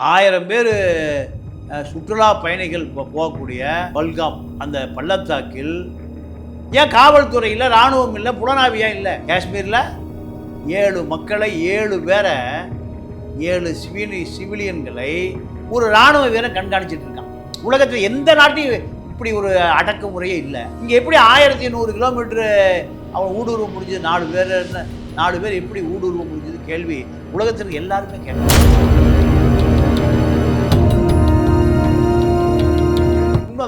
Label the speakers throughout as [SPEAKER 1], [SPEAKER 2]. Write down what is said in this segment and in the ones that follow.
[SPEAKER 1] ஆயிரம் பேர் சுற்றுலா பயணிகள் போகக்கூடிய பல்காம் அந்த பள்ளத்தாக்கில் ஏன் காவல்துறை இல்லை இராணுவம் இல்லை புலனாவியா இல்லை? காஷ்மீரில் ஏழு மக்களை ஏழு பேரை ஏழு சிவிலி சிவிலியன்களை ஒரு இராணுவ வீரன் கண்காணிச்சிட்டு இருக்கான். உலகத்தில் எந்த நாட்டையும் இப்படி ஒரு அடக்குமுறையே இல்லை. இங்கே எப்படி ஆயிரத்தி நூறு கிலோமீட்டரு அவன் ஊடுருவ முடிஞ்சது? நாலு பேர் நாலு பேர் எப்படி ஊடுருவ முடிஞ்சது? கேள்வி. உலகத்தில் எல்லாருமே கேட்கலாம்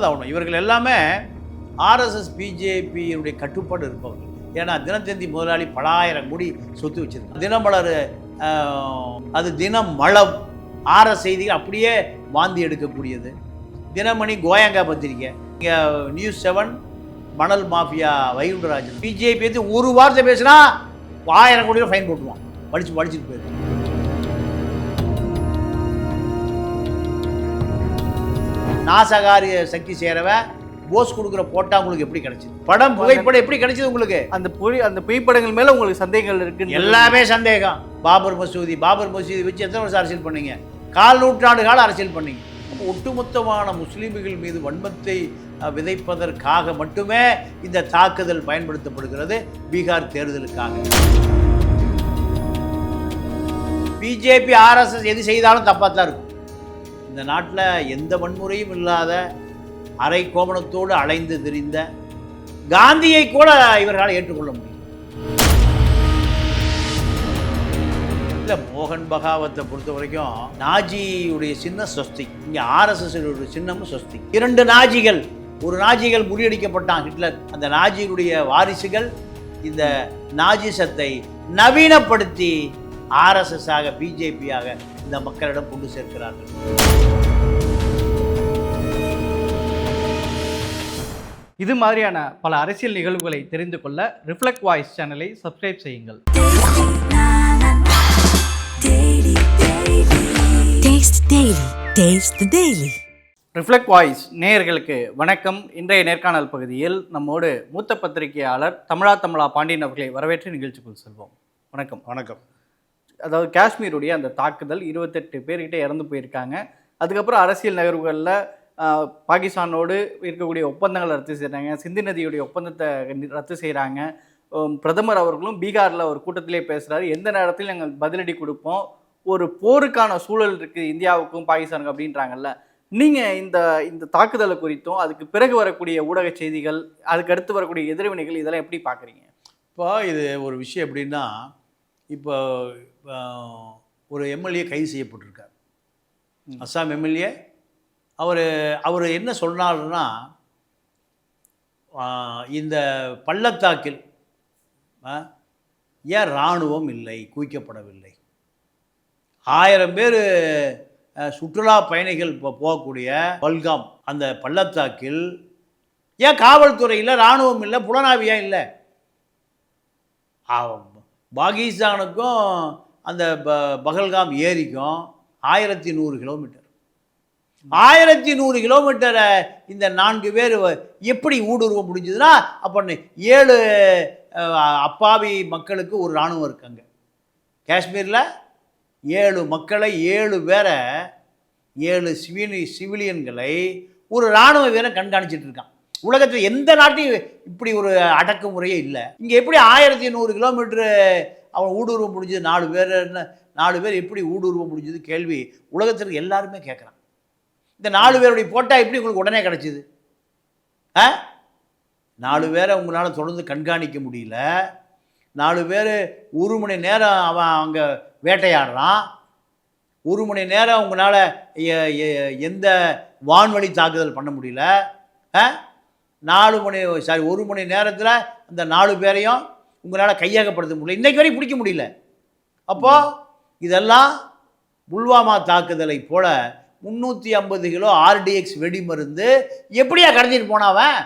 [SPEAKER 1] ஆகணும் இவர்கள் எல்லாமே ஆர்எஸ்எஸ் பிஜேபியினுடைய கட்டுப்பாடு இருப்பவர்கள். ஏன்னா தினத்தந்தி முதலாளி பலாயிரம் கோடி சொத்து வச்சிருக்காங்க. தினமலர் அது தினம் மலம் ஆற செய்திகள் அப்படியே வாந்தி எடுக்கக்கூடியது. தினமணி கோயங்கா பத்திரிக்கை. இங்கே நியூஸ் செவன் மணல் மாஃபியா வைகுண்டராஜன். பிஜேபி வந்து ஒரு வார்த்தை பேசினா ஆயிரம் கோடி ஃபைன் போட்டுவான் படிச்சு படிச்சுட்டு போயிரு. நாசகாரிய சக்தி சேரவன் போஸ் கொடுக்குற போட்டா உங்களுக்கு எப்படி கிடைச்சது? படம் புகைப்படம் எப்படி கிடைச்சது உங்களுக்கு?
[SPEAKER 2] அந்த புலி அந்த புகைப்படங்கள் மேல உங்களுக்கு சந்தேகங்கள் இருக்கு
[SPEAKER 1] எல்லாமே சந்தேகம். பாபர் மசூதி பாபர் மசூதி வச்சு எத்தனை வருஷம் அரசியல் பண்ணீங்க? கால் நூற்றாண்டு கால அரசியல் பண்ணீங்க. ஒட்டுமொத்தமான முஸ்லீம்கள் மீது வன்மத்தை விதைப்பதற்காக மட்டுமே இந்த தாக்குதல் பயன்படுத்தப்படுகிறது பீகார் தேர்தலுக்காக. பிஜேபி ஆர்எஸ்எஸ் எது செய்தாலும் தப்பாக தான் இருக்கும். இந்த நாட்டில் எந்த வன்முறையும் இல்லாத அரை கோமணத்தோடு அலைந்து திரிந்த காந்தியை கூட இவர்களால் ஏற்றுக்கொள்ள முடியும். இல்லை மோகன் பகாவத்தை பொறுத்த வரைக்கும் நாஜியுடைய சின்ன சொஸ்தி. இங்கே ஆர்எஸ்எஸ் சின்னமும் சொஸ்தி. இரண்டு நாஜிகள் ஒரு நாஜிகள் முறியடிக்கப்பட்டான் ஹிட்லர். அந்த நாஜியுடைய வாரிசுகள் இந்த நாஜிசத்தை நவீனப்படுத்தி ஆர்எஸ்எஸ் ஆக பிஜேபியாக இந்த மக்களிடம் கொண்டு சேர்க்கிறார்கள்.
[SPEAKER 2] இது மாதிரியான பல அரசியல் நிகழ்வுகளை தெரிந்து கொள்ள ரிஃப்ளெக்ட் வாய்ஸ் சேனலை சப்ஸ்கிரைப் செய்யுங்கள். ரிஃப்ளெக்ட் வாய்ஸ் நேயர்களுக்கு வணக்கம். இன்றைய நேர்காணல் பகுதியில் நம்மோடு மூத்த பத்திரிகையாளர் தமிழா தமிழா பாண்டியன் அவர்களை வரவேற்று நிகழ்ச்சிக்குள் செல்வோம். வணக்கம்.
[SPEAKER 1] வணக்கம்.
[SPEAKER 2] அதாவது காஷ்மீருடைய அந்த தாக்குதல் இருபத்தெட்டு பேர்கிட்ட இறந்து போயிருக்காங்க. அதுக்கப்புறம் அரசியல் நகர்வுகளில் பாகிஸ்தானோடு இருக்கக்கூடிய ஒப்பந்தங்களை ரத்து செய்கிறாங்க சிந்து நதியுடைய ஒப்பந்தத்தை ரத்து செய்கிறாங்க பிரதமர் அவர்களும் பீகாரில் ஒரு கூட்டத்திலே பேசுகிறாரு எந்த நேரத்தில் நாங்கள் பதிலடி கொடுப்போம். ஒரு போருக்கான சூழல் இருக்குது இந்தியாவுக்கும் பாகிஸ்தானுக்கும் அப்படின்றாங்கல்ல. நீங்கள் இந்த இந்த தாக்குதலை குறித்தும் அதுக்கு பிறகு வரக்கூடிய ஊடக செய்திகள் அதுக்கு அடுத்து வரக்கூடிய எதிர்வினைகள் இதெல்லாம் எப்படி பார்க்குறீங்க?
[SPEAKER 1] இப்போ இது ஒரு விஷயம் எப்படின்னா இப்போ ஒரு எம்எல்ஏ கைது செய்யப்பட்டிருக்கார். அஸ்ஸாம் எம்எல்ஏ அவர் அவர் என்ன சொன்னாருன்னா ஆஹ், இந்த பள்ளத்தாக்கில் ஏன் இராணுவம் இல்லை குவிக்கப்படவில்லை? ஆயிரம் பேர் சுற்றுலா பயணிகள் இப்போ போகக்கூடிய பல்காம் அந்த பள்ளத்தாக்கில் ஏன் காவல்துறை இல்லை இராணுவம் இல்லை புலனாவியா இல்லை? பாகிஸ்தானுக்கும் அந்த ப பகல்காம் ஏரிக்கும் ஆயிரத்தி நூறு கிலோமீட்டர். ஆயிரத்தி நூறு கிலோமீட்டரை இந்த நான்கு பேர் எப்படி ஊடுருவ முடிஞ்சதுன்னா அப்போ ஏழு அப்பாவி மக்களுக்கு ஒரு இராணுவம் இருக்காங்க காஷ்மீரில் ஏழு மக்களை ஏழு பேரை ஏழு சிவிலி சிவிலியன்களை ஒரு இராணுவ வீரன் கண்காணிச்சிட்டு இருக்கான். உலகத்தில் எந்த நாட்டையும் இப்படி ஒரு அடக்குமுறையே இல்லை. இங்கே எப்படி ஆயிரத்தி நூறு கிலோமீட்டரு அவன் ஊடுருவ முடிஞ்சது நாலு பேர் என்ன நாலு பேர் எப்படி ஊடுருவ முடிஞ்சது கேள்வி உலகத்தில் எல்லாருமே கேட்குறான். இந்த நாலு பேருடைய போட்டா எப்படி உங்களுக்கு உடனே கிடச்சிது? ஆ? நாலு பேரை உங்களால் தொடர்ந்து கண்காணிக்க முடியல. நாலு பேர் ஒரு மணி நேரம் அவன் அங்கே வேட்டையாடுறான். ஒரு மணி நேரம் உங்களால் எந்த வான்வழி தாக்குதல் பண்ண முடியல. ஆ? நாலு மணி சாரி ஒரு மணி நேரத்தில் அந்த நாலு பேரையும் உங்களால் கையகப்படுத்த முடியல. இன்னைக்கு வரைக்கும் பிடிக்க முடியல. அப்போது இதெல்லாம் புல்வாமா தாக்குதலை போல முந்நூற்றி ஐம்பது கிலோ ஆர்டிஎக்ஸ் வெடிமருந்து எப்படியா கடத்திட்டு போனாவன்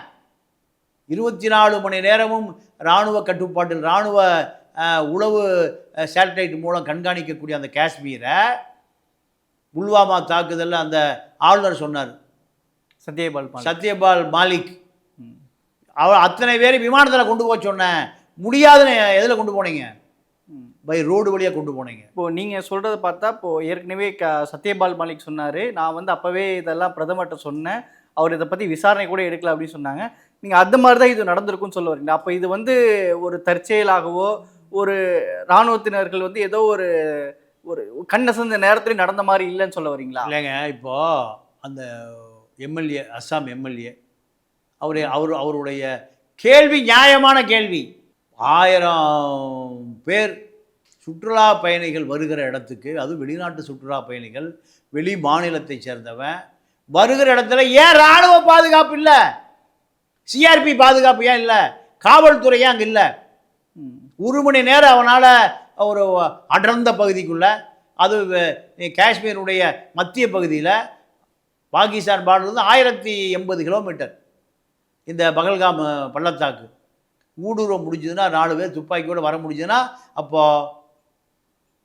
[SPEAKER 1] இருபத்தி நாலு மணி நேரமும் இராணுவ கட்டுப்பாட்டில் இராணுவ உளவு சேட்டலைட் மூலம் கண்காணிக்கக்கூடிய அந்த காஷ்மீரை புல்வாமா தாக்குதலில் அந்த ஆளுநர் சொன்னார்.
[SPEAKER 2] சத்யபால் பால்
[SPEAKER 1] சத்யபால் மாலிக். அவர் அத்தனை பேர் விமானத்தில் கொண்டு போக சொன்னேன். முடியாதுன்னு எதில் கொண்டு போனீங்க? பை ரோடு வழியாக கொண்டு போனீங்க.
[SPEAKER 2] இப்போ நீங்க சொல்றத பார்த்தா இப்போ ஏற்கனவே க சத்யபால் மாலிக் சொன்னாரு. நான் வந்து அப்பவே இதெல்லாம் பிரதமர்கிட்ட சொன்னேன். அவர் இதை பத்தி விசாரணை கூட எடுக்கல அப்படின்னு சொன்னாங்க. நீங்க அந்த மாதிரி தான் இது நடந்திருக்கும்னு சொல்ல வரீங்க அப்போ இது வந்து ஒரு தற்செயலாகவோ ஒரு இராணுவத்தினர்கள் வந்து ஏதோ ஒரு ஒரு கண்ணசந்த நேரத்துல நடந்த மாதிரி இல்லைன்னு சொல்ல வரீங்களா?
[SPEAKER 1] இல்லைங்க. இப்போ அந்த எம்எல்ஏ அஸ்ஸாம் எம்எல்ஏ அவரு அவர் அவருடைய கேள்வி நியாயமான கேள்வி. ஆயிரம் பேர் சுற்றுலா பயணிகள் வருகிற இடத்துக்கு அதுவும் வெளிநாட்டு சுற்றுலா பயணிகள் வெளி மாநிலத்தை சேர்ந்தவன் வருகிற இடத்துல ஏன் இராணுவ பாதுகாப்பு இல்லை? சிஆர்பி பாதுகாப்பு ஏன் இல்லை? காவல்துறை ஏன் அங்கே இல்லை? ஒரு மணி நேரம் அவனால் ஒரு அடர்ந்த பகுதிக்குள்ளே அது காஷ்மீருடைய மத்திய பகுதியில் பாகிஸ்தான் பார்டர்லேருந்து ஆயிரத்தி எண்பது கிலோமீட்டர் இந்த பகல்காம் பள்ளத்தாக்கு. ஊடுருவ முடிஞ்சதுன்னா நாலு பேர் துப்பாக்கியோட வர முடிஞ்சதுன்னா அப்போ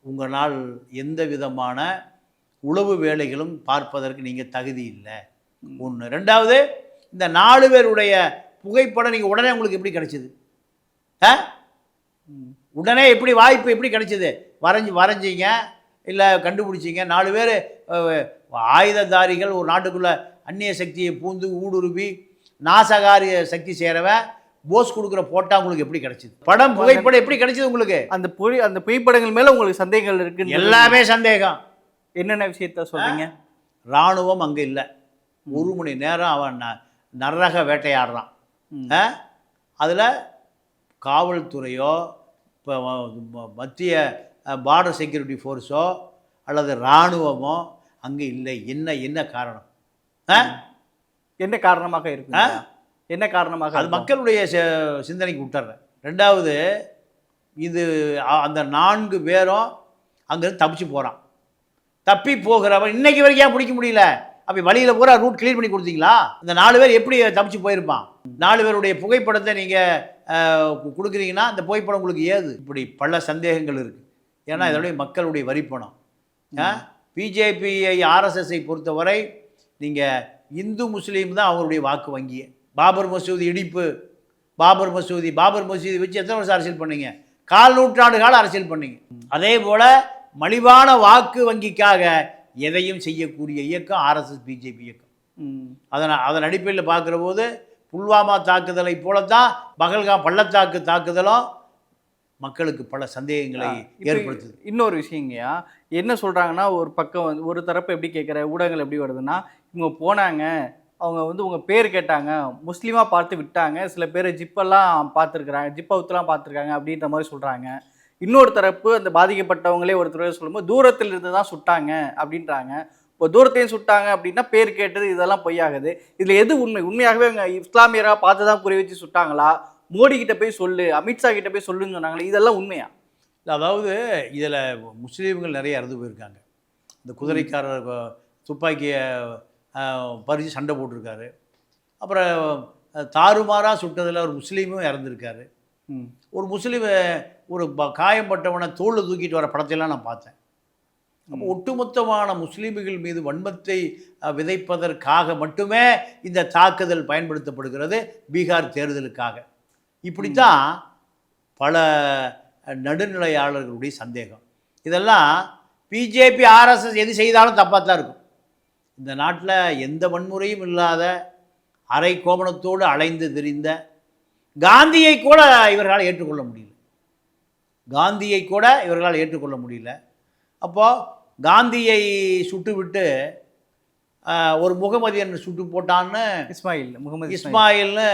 [SPEAKER 1] உங்களால் எந்த விதமான உளவு வேலைகளும் பார்ப்பதற்கு நீங்கள் தகுதி இல்லை. ஒன்று ரெண்டாவது இந்த நாலு பேருடைய புகைப்படம் நீங்கள் உடனே உங்களுக்கு எப்படி கிடைச்சிது? ஆ. உடனே எப்படி வாய்ப்பு எப்படி கிடைச்சது? வரைஞ்சி வரைஞ்சிங்க இல்லை கண்டுபிடிச்சிங்க. நாலு பேர் ஆயுததாரிகள் ஒரு நாட்டுக்குள்ளே அந்நிய சக்தியை பூந்து ஊடுருவி நாசகாரிய சக்தி சேரவன் போஸ் கொடுக்குற போட்டா உங்களுக்கு எப்படி கிடைச்சது? படம் புகைப்படம் எப்படி கிடைச்சது உங்களுக்கு?
[SPEAKER 2] அந்த புலி அந்த புகைப்படங்கள் மேல உங்களுக்கு சந்தேகங்கள் இருக்கு
[SPEAKER 1] எல்லாமே சந்தேகம்.
[SPEAKER 2] என்னென்ன விஷயத்த சொல்றீங்க?
[SPEAKER 1] இராணுவம் அங்கே இல்லை. ஒரு மணி நேரம் அவன் ந நரக வேட்டையாடுறான். அதில் காவல்துறையோ இப்போ மத்திய பார்டர் செக்யூரிட்டி ஃபோர்ஸோ அல்லது இராணுவமோ அங்கே இல்லை. என்ன என்ன காரணம்?
[SPEAKER 2] என்ன காரணமாக இருக்கு என்ன காரணமாக
[SPEAKER 1] அது? மக்களுடைய சி- சிந்தனைக்கு விட்டுறேன் ரெண்டாவது இது அந்த நான்கு பேரும் அங்கேருந்து தப்பிச்சு போகிறான் தப்பி போகிறவன் இன்னைக்கு வரைக்கும் ஏன் பிடிக்க முடியல? அப்படி வழியில் பூரா ரூட் கிளியர் பண்ணி கொடுத்தீங்களா? இந்த நாலு பேர் எப்படி தப்பிச்சு போயிருப்பான்? நாலு பேருடைய புகைப்படத்தை நீங்கள் கொடுக்குறீங்கன்னா அந்த புகைப்படம் உங்களுக்கு ஏது? இப்படி பல சந்தேகங்கள் இருக்குது ஏன்னா இதனுடைய மக்களுடைய வரிப்பணம். பிஜேபியை ஆர்எஸ்எஸ்ஐ பொறுத்தவரை நீங்கள் இந்து முஸ்லீம் தான் அவங்களுடைய வாக்கு வங்கியே. பாபர் மசூதி இடிப்பு பாபர் மசூதி பாபர் மசூதி வச்சு எத்தனை வருஷம் அரசியல் பண்ணீங்க? கால் நூற்றாண்டு கால அரசியல் பண்ணீங்க. அதே போல் மலிவான வாக்கு வங்கிக்காக எதையும் செய்யக்கூடிய இயக்கம் ஆர்எஸ்எஸ் பிஜேபி இயக்கம். அதன் அதன் அடிப்படையில் பார்க்குற போது புல்வாமா தாக்குதலை போலத்தான் பகல்காம் பள்ளத்தாக்கு தாக்குதலும் மக்களுக்கு பல சந்தேகங்களை ஏற்படுத்துது.
[SPEAKER 2] இன்னொரு விஷயங்கய்யா என்ன சொல்றாங்கன்னா ஒரு பக்கம் வந்து ஒரு தரப்பு எப்படி கேட்குற ஊடகங்கள் எப்படி வருதுன்னா இவங்க போனாங்க அவங்க வந்து உங்கள் பேர் கேட்டாங்க. முஸ்லீமாக பார்த்து விட்டாங்க. சில பேர் ஜிப்பெல்லாம் பார்த்துருக்குறாங்க. ஜிப் அவுத்துலாம் பார்த்துருக்காங்க அப்படின்ற மாதிரி சொல்கிறாங்க இன்னொரு தரப்பு அந்த பாதிக்கப்பட்டவங்களே ஒருத்தர் சொல்லும்போது தூரத்தில் இருந்து தான் சுட்டாங்க அப்படின்றாங்க. இப்போ தூரத்தையும் சுட்டாங்க அப்படின்னா பேர் கேட்டது இதெல்லாம் பொய்யாகுது. இதில் எது உண்மை? உண்மையாகவே அவங்க இஸ்லாமியராக பார்த்து தான் குறி வச்சு சுட்டாங்களா? மோடி கிட்ட போய் சொல்லு அமித்ஷா கிட்ட போய் சொல்லுன்னு சொன்னாங்களே இதெல்லாம் உண்மையா?
[SPEAKER 1] அதாவது இதில் முஸ்லீம்கள் நிறைய இறந்து போயிருக்காங்க. இந்த குதிரைக்காரர் துப்பாக்கியை பறித்து சண்டை போட்டிருக்காரு. அப்புறம் அஹ், தாறுமாறா சுட்டதில் ஒரு முஸ்லீமும் இறந்துருக்காரு. ஒரு முஸ்லீம் ஒரு ப- காயம்பட்டவனை தோளில் தூக்கிட்டு வர படத்தையெல்லாம் நான் பார்த்தேன். அப்போ ஒட்டுமொத்தமான முஸ்லீம்கள் மீது வன்மத்தை விதைப்பதற்காக மட்டுமே இந்த தாக்குதல் பயன்படுத்தப்படுகிறது பீகார் தேர்தலுக்காக. இப்படித்தான் பல அஹ், நடுநிலையாளர்களுடைய சந்தேகம். இதெல்லாம் பிஜேபி ஆர்எஸ்எஸ் எது செய்தாலும் தப்பாக தான் இருக்கும். இந்த நாட்டில் எந்த வன்முறையும் இல்லாத அரை கோமணத்தோடு அலைந்து திரிந்த காந்தியை கூட இவர்களால் ஏற்றுக்கொள்ள முடியல. காந்தியை கூட இவர்களால் ஏற்றுக்கொள்ள முடியல. அப்போது காந்தியை சுட்டுவிட்டு ஒரு முகமதியன் சுட்டு போட்டான்னு
[SPEAKER 2] இஸ்மாயில் முகமது இஸ்மாயில்.
[SPEAKER 1] இஸ்மாயில்னு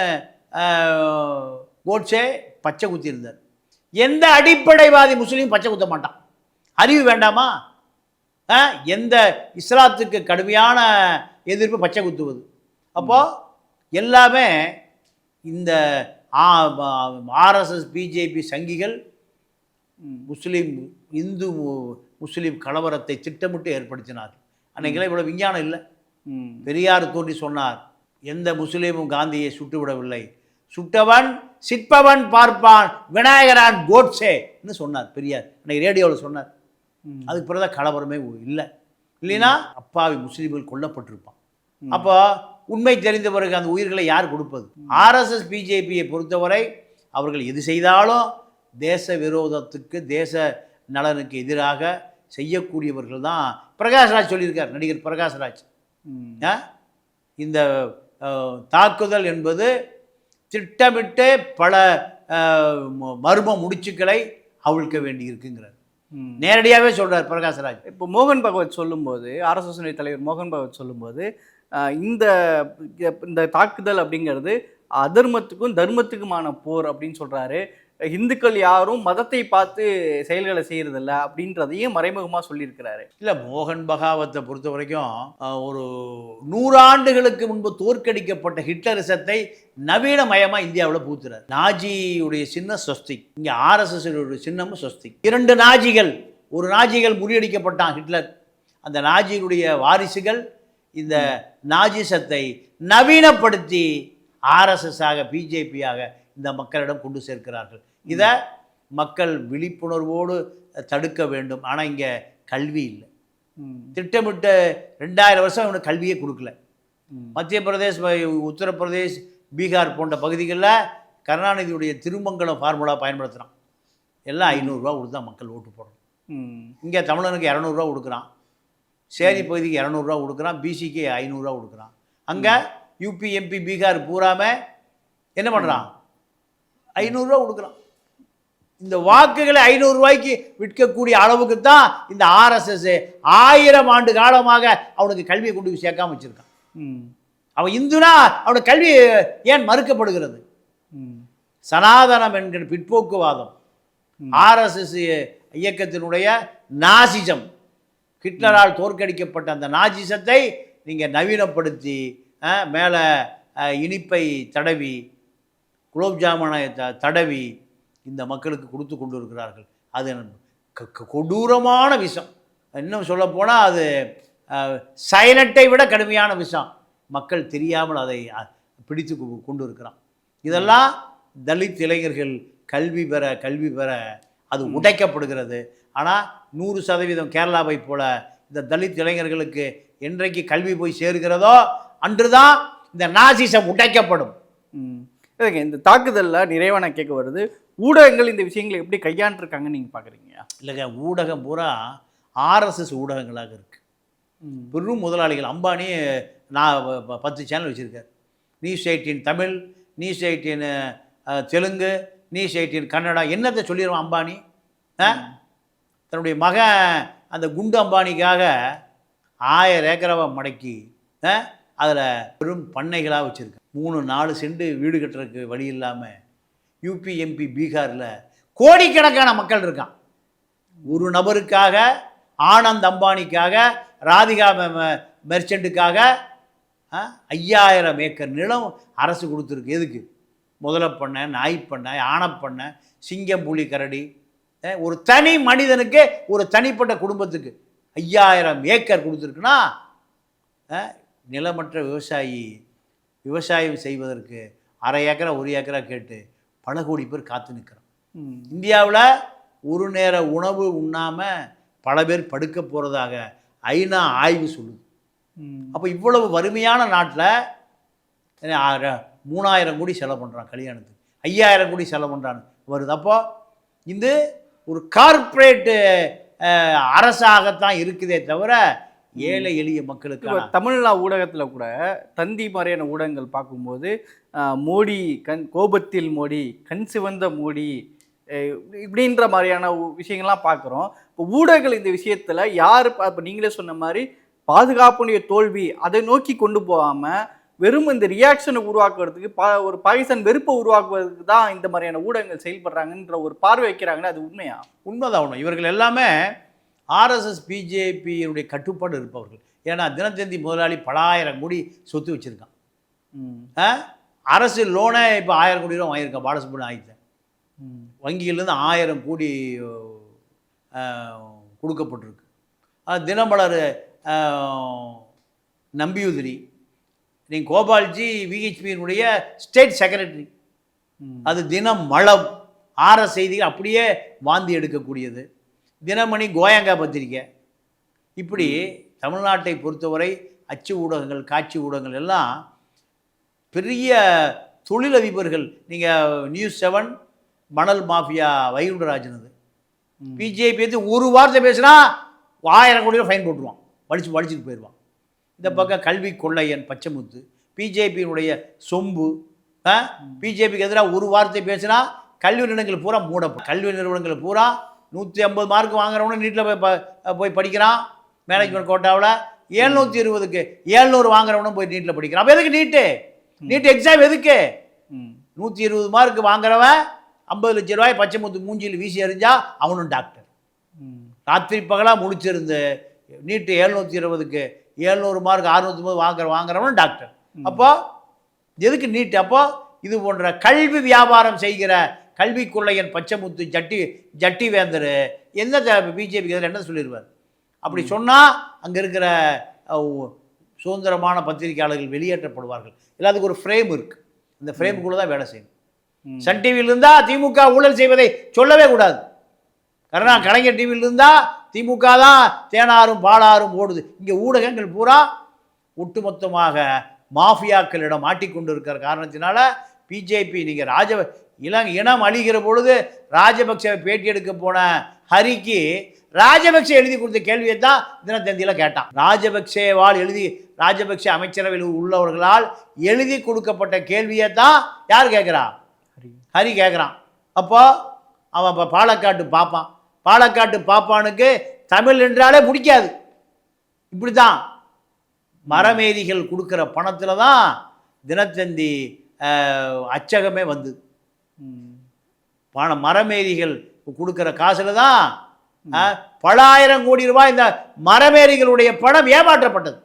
[SPEAKER 1] கோட்சே பச்சை குத்தியிருந்தார். எந்த அடிப்படைவாதி முஸ்லீம் பச்சை குத்த மாட்டான்? அறிவு வேண்டாமா? எந்த இஸ்லாத்துக்கு கடுமையான எதிர்ப்பு பச்சை குத்துவது அப்போது எல்லாமே இந்த ஆர்எஸ்எஸ் பிஜேபி சங்கிகள். முஸ்லீம் இந்து முஸ்லீம் கலவரத்தை திட்டமிட்டு ஏற்படுத்தினார்கள் அன்னைக்கெல்லாம் இவ்வளோ விஞ்ஞானம் இல்லை. பெரியார் தோன்றி சொன்னார் எந்த முஸ்லீமும் காந்தியை சுட்டு விடவில்லை சுட்டவன் சிற்பவன் பார்ப்பான் விநாயகரான் கோட்ஸேன்னு சொன்னார் பெரியார் அன்னைக்கு ரேடியோவில் சொன்னார். அதுக்கு பிறகு கலவரமே இல்லை. இல்லைன்னா அப்பாவி முஸ்லீம்கள் கொல்லப்பட்டிருப்பான். அப்போ உண்மை தெரிந்த பிறகு அந்த உயிர்களை யார் கொடுப்பது? ஆர்எஸ்எஸ் பிஜேபியை பொறுத்தவரை அவர்கள் எது செய்தாலும் தேச விரோதத்துக்கு தேச நலனுக்கு எதிராக செய்யக்கூடியவர்கள் தான் பிரகாஷ்ராஜ் சொல்லியிருக்கார் நடிகர் பிரகாஷ்ராஜ்? இந்த தாக்குதல் என்பது திட்டமிட்டு பல மர்ம முடிச்சுக்களை அவிழ்க்க வேண்டியிருக்குங்கிறார்.
[SPEAKER 2] ம்.
[SPEAKER 1] நேரடியாகவே சொல்றார் பிரகாஷ்ராஜ்.
[SPEAKER 2] இப்போ மோகன் பகவத் சொல்லும்போது ஆர்எஸ்எஸ் தலைவர் மோகன் பகவத் சொல்லும்போது இந்த இந்த தாக்குதல் அப்படிங்கிறது அதர்மத்துக்கும் தர்மத்துக்குமான போர் அப்படின்னு சொல்றாரு. இந்துக்கள் யாரும் மதத்தை பார்த்து செயல்களை செய்யறதில்ல அப்படின்றதையும் மறைமுகமா சொல்லியிருக்கிறாரு.
[SPEAKER 1] இல்லை மோகன் பகாவத்தை பொறுத்த வரைக்கும் ஒரு நூறாண்டுகளுக்கு முன்பு தோற்கடிக்கப்பட்ட ஹிட்லரிசத்தை நவீனமயமாக இந்தியாவில் பூத்துறார் நாஜியுடைய சின்ன சொஸ்திக் இங்கே ஆர்எஸ்எஸ் சின்னமும் சொஸ்திக் இரண்டு நாஜிகள் ஒரு நாஜிகள் முறியடிக்கப்பட்டான் ஹிட்லர். அந்த நாஜியினுடைய வாரிசுகள் இந்த நாஜிசத்தை நவீனப்படுத்தி ஆர்எஸ்எஸ் ஆக பிஜேபியாக இந்த மக்களிடம் கொண்டு சேர்க்கிறார்கள். இதை மக்கள் விழிப்புணர்வோடு தடுக்க வேண்டும். ஆனால் இங்கே கல்வி இல்லை. திட்டமிட்ட ரெண்டாயிரம் வருஷம் இவனுக்கு கல்வியே கொடுக்கல. மத்திய பிரதேஷ் உத்தரப்பிரதேஷ் பீகார் போன்ற பகுதிகளில் கருணாநிதியுடைய திருமங்கலம் ஃபார்முலா பயன்படுத்துகிறான் எல்லாம் ஐநூறுரூவா கொடுத்து தான் மக்கள் ஓட்டு போடுறோம்
[SPEAKER 2] ம்.
[SPEAKER 1] இங்கே தமிழனுக்கு இரநூறுவா கொடுக்குறான். சேரி பகுதிக்கு இரநூறுவா கொடுக்குறான். பிசிக்கு ஐநூறுரூவா கொடுக்குறான். அங்கே யூபி எம்பி பீகார் பூராம என்ன பண்ணுறான் ஐநூறுரூவா கொடுக்குறான். இந்த வாக்குகளை ஐநூறுரூவாய்க்கு விற்கக்கூடிய அளவுக்கு தான் இந்த ஆர்எஸ்எஸ் ஆயிரம் ஆண்டு காலமாக அவனுக்கு கல்வியை கொண்டு போய் சேர்க்காம வச்சுருக்கான். அவன் இந்துனா அவனுக்கு கல்வி ஏன் மறுக்கப்படுகிறது. சனாதனம் என்கிற பிற்போக்குவாதம் ஆர்எஸ்எஸ் இயக்கத்தினுடைய நாசிசம் ஹிட்லரால் தோற்கடிக்கப்பட்ட அந்த நாசிசத்தை நீங்கள் நவீனப்படுத்தி மேலே இனிப்பை தடவி குலோப் ஜாமுனை த தடவி இந்த மக்களுக்கு கொடுத்து கொண்டு இருக்கிறார்கள் அது கொடூரமான விஷம். இன்னும் சொல்லப்போனால் அது சைலட்டை விட கடுமையான விஷம். மக்கள் தெரியாமல் அதை பிடித்து கொண்டு இருக்கிறான் இதெல்லாம் தலித் இளைஞர்கள் கல்வி பெற கல்வி பெற அது உடைக்கப்படுகிறது. ஆனால் நூறு சதவீதம் கேரளாவை போல இந்த தலித் இளைஞர்களுக்கு என்றைக்கு கல்வி போய் சேருகிறதோ அன்றுதான் இந்த நாசிசம் உடைக்கப்படும்.
[SPEAKER 2] இந்த தாக்குதல்ல நிறைவான கேட்க வருது. ஊடகங்கள் இந்த விஷயங்களை எப்படி கையாண்டிருக்காங்கன்னு நீங்க பாக்குறீங்க?
[SPEAKER 1] இல்லைங்க ஊடகம் பூரா ஆர்எஸ்எஸ் ஊடகங்களாக இருக்கு. பெரும் முதலாளிகள். அம்பானி நான் பத்து சேனல் வச்சுருக்கார். News eighteen Tamil News eighteen Telugu News eighteen Kannada என்னத்தை சொல்லிடுவான் அம்பானி? தன்னுடைய மகன் அந்த குண்டு அம்பானிக்காக ஆயிரம் ஏக்கராவை மடக்கி அதில் பெரும் பண்ணைகளாக வச்சுருக்கு மூணு நாலு செண்டு வீடு கட்டுறதுக்கு வழி இல்லாமல் யூபி எம்பி பீகாரில் கோடிக்கணக்கான மக்கள் இருக்கான். ஒரு நபருக்காக ஆனந்த் அம்பானிக்காக ராதிகா மெர்ச்சண்ட்டுக்காக ஐயாயிரம் ஏக்கர் நிலம் அரசு கொடுத்துருக்கு. எதுக்கு? முதல பண்ணை நாய் பண்ணை சிங்கம் புலி கரடி. ஒரு தனி மனிதனுக்கு ஒரு தனிப்பட்ட குடும்பத்துக்கு ஐயாயிரம் ஏக்கர் கொடுத்துருக்குன்னா நிலமற்ற விவசாயி விவசாயம் செய்வதற்கு அரை ஏக்கரா ஒரு ஏக்கரா கேட்டு பல கோடி பேர் காத்து நிற்கிறான்
[SPEAKER 2] ம்.
[SPEAKER 1] இந்தியாவில் ஒரு நேர உணவு உண்ணாமல் பல பேர் படுக்க போகிறதாக ஐநா ஆய்வு சொல்லுது. அப்போ இவ்வளவு வறுமையான நாட்டில் மூணாயிரம் கோடி செலவு பண்ணுறான் கல்யாணத்துக்கு. ஐயாயிரம் கோடி செலவு பண்ணுறான்னு வருது. அப்போ இது ஒரு கார்ப்பரேட்டு அரசாகத்தான் இருக்குதே தவிர ஏழை எளிய
[SPEAKER 2] இப்போ
[SPEAKER 1] மக்களுக்கான
[SPEAKER 2] தமிழ்நா ஊடகத்துல கூட தந்தி மாதிரியான ஊடகங்கள் பார்க்கும்போது மோடி கண் கோபத்தில் மோடி கண் சிவந்த மோடி இப்படின்ற மாதிரியான விஷயங்கள்லாம் பார்க்குறோம். இப்போ ஊடகங்கள் இந்த விஷயத்துல யார் இப்போ நீங்களே சொன்ன மாதிரி பாதுகாப்புடைய தோல்வி அதை நோக்கி கொண்டு போகாம வெறும் இந்த ரியாக்ஷனை உருவாக்குறதுக்கு பா ஒரு பாகிஸ்தான் வெறுப்பை உருவாக்குவதற்கு தான் இந்த மாதிரியான ஊடகங்கள் செயல்படுறாங்கன்ற ஒரு பார்வை வைக்கிறாங்கன்னா அது உண்மையா?
[SPEAKER 1] உண்மைதான் உண்மை. இவர்கள் எல்லாமே ஆர்எஸ்எஸ் பிஜேபியினுடைய கட்டுப்பாடு இருப்பவர்கள். ஏன்னா தினத்தந்தி முதலாளி பலாயிரம் கோடி சொத்து வச்சுருக்கான்? அரசு லோனே இப்போ ஆயிரம் கோடி ரூபா வாங்கியிருக்கான் பாலசுப்ரமணியம் ஆகிட்டேன். வங்கியிலேருந்து ஆயிரம் கோடி கொடுக்கப்பட்டிருக்கு. தினமலர் நம்பியுதிரி. நீங்கள் கோபால்ஜி விஹெச்பியினுடைய ஸ்டேட் செக்ரட்டரி. அது தினம் மளம் ஆற செய்திகள் அப்படியே வாந்தி எடுக்கக்கூடியது. தினமணி கோயங்கா பத்திரிக்கை. இப்படி தமிழ்நாட்டை பொறுத்தவரை அச்சு ஊடகங்கள் காட்சி ஊடகங்கள் எல்லாம் பெரிய தொழிலதிபர்கள். நீங்கள் நியூஸ் செவன் மணல் மாஃபியா வைகுண்டராஜனது பிஜேபி வந்து ஒரு வார்த்தை பேசுனா ஆயிரம் கோடி ஃபைன் போட்டுருவான். வலிச்சு வலிச்சுட்டு போயிடுவான் இந்த பக்கம் கல்வி கொள்ளையன் பச்சைமுத்து பிஜேபியினுடைய சொம்பு பிஜேபிக்கு எதிராக ஒரு வார்த்தை பேசினா கல்வி நிறுவனங்கள் பூரா மூடப்படும். கல்வி நிறுவனங்கள் பூரா நூற்றி ஐம்பது மார்க் வாங்குறவன நீட்டில் போய் ப- போய் படிக்கிறான். மேனேஜ்மெண்ட் கோட்டாவில் ஏழ்நூற்றி இருபதுக்கு ஏழ்நூறு வாங்குறவனும் போய் நீட்டில் படிக்கிறான். அப்போ எதுக்கு நீட்டு நீட் எக்ஸாம் எதுக்கு? நூற்றி இருபது மார்க் வாங்குறவன் ஐம்பது லட்ச ரூபாய் பச்சை முத்து மூஞ்சியில் வீசி எறிஞ்சா அவனும் டாக்டர் ராத்திரி பகலாக முடிச்சிருந்து நீட்டு எழுநூற்றி இருபதுக்கு எழுநூறு மார்க் அறுநூத்தி மூணு வாங்குற வாங்குறவனும் டாக்டர் அப்போ எதுக்கு நீட் அப்போ இது போன்ற கல்வி வியாபாரம் செய்கிற கல்வி கொள்ளையன் பச்சைமுத்து ஜட்டி ஜட்டி வேந்தர் என்ன பிஜேபிக்கு எதிராக என்ன சொல்லிடுவார் அப்படி சொன்னால் அங்கே இருக்கிற சுதந்திரமான பத்திரிகையாளர்கள் வெளியேற்றப்படுவார்கள். எல்லாத்துக்கும் ஒரு ஃப்ரேம் இருக்குது இந்த ஃப்ரேமுக்குள்ளே தான் வேலை செய்யணும். சன் டிவியில் இருந்தால் திமுக ஊழல் செய்வதை சொல்லவே கூடாது. கருணா கலைஞர் டிவியில் இருந்தால் திமுக தான் தேனாரும் பாலாரும் ஓடுது. இங்கே ஊடகங்கள் பூரா ஒட்டுமொத்தமாக மாஃபியாக்களிடம் மாட்டிக்கொண்டு இருக்கிற காரணத்தினால பிஜேபி நீங்கள் ராஜ இளம் இனம் அழிகிற பொழுது ராஜபக்சவை பேட்டி எடுக்க போன ஹரிக்கு ராஜபக்சே எழுதி கொடுத்த கேள்வியை தான் தினத்தந்தியில் கேட்டான். ராஜபக்சேவால் எழுதி ராஜபக்சே அமைச்சரவையில் உள்ளவர்களால் எழுதி கொடுக்கப்பட்ட கேள்வியை தான் யார் கேட்குறா? ஹரி. கேட்குறான். அப்போ அவன் இப்போ பாலக்காட்டு பாப்பான். பாலக்காட்டு பாப்பானுக்கு தமிழ் என்றாலே பிடிக்காது. இப்படி தான் மரமேதிகள் கொடுக்குற பணத்தில் தான் தினத்தந்தி அச்சகமே வந்து
[SPEAKER 2] ம்
[SPEAKER 1] பண மரமேதிகள் கொடுக்குற காசில் தான் அஹ், பல ஆயிரம் கோடி ரூபாய் இந்த மரமேதிகளுடைய பணம் ஏமாற்றப்பட்டது.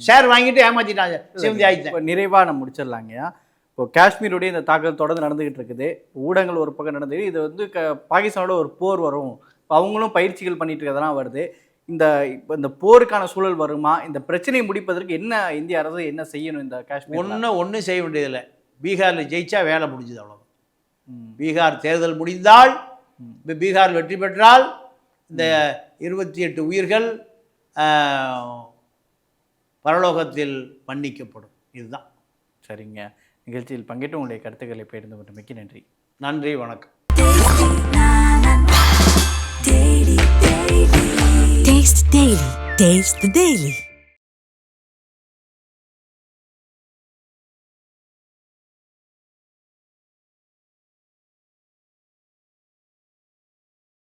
[SPEAKER 1] ஷேர் வாங்கிட்டு ஏமாத்திட்டாங்க. சிவந்தி
[SPEAKER 2] நிறைவாக நம்ம முடிச்சிடலாங்கய்யா இப்போ காஷ்மீருடைய இந்த தாக்குதல் தொடர்ந்து நடந்துகிட்டு இருக்குது. ஊடகங்கள் ஒரு பக்கம் நடந்தது இது வந்து க பாகிஸ்தானோட ஒரு போர் வரும். அவங்களும் பயிற்சிகள் பண்ணிட்டு இருக்கிறதெல்லாம் வருது. இந்த இப்போ இந்த போருக்கான சூழல் வருமா? இந்த பிரச்சனையை முடிப்பதற்கு என்ன இந்திய அரசு என்ன செய்யணும் இந்த காஷ்மீர்
[SPEAKER 1] ஒன்றும் ஒன்றும் செய்ய வேண்டியதில்லை. பீகாரில் ஜெயிச்சா வேலை முடிஞ்சது அவ்வளோ பீகார் தேர்தல் முடிந்தால் இப்போ பீகார் வெற்றி பெற்றால் இந்த இருபத்தி எட்டு உயிர்கள் பரலோகத்தில் மன்னிக்கப்படும். இதுதான்.
[SPEAKER 2] சரிங்க. நிகழ்ச்சியில் பங்கேற்று உங்களுடைய கருத்துக்களை பகிர்ந்து கொண்டமைக்கு நன்றி.
[SPEAKER 1] நன்றி வணக்கம்.
[SPEAKER 3] Taste the Daily.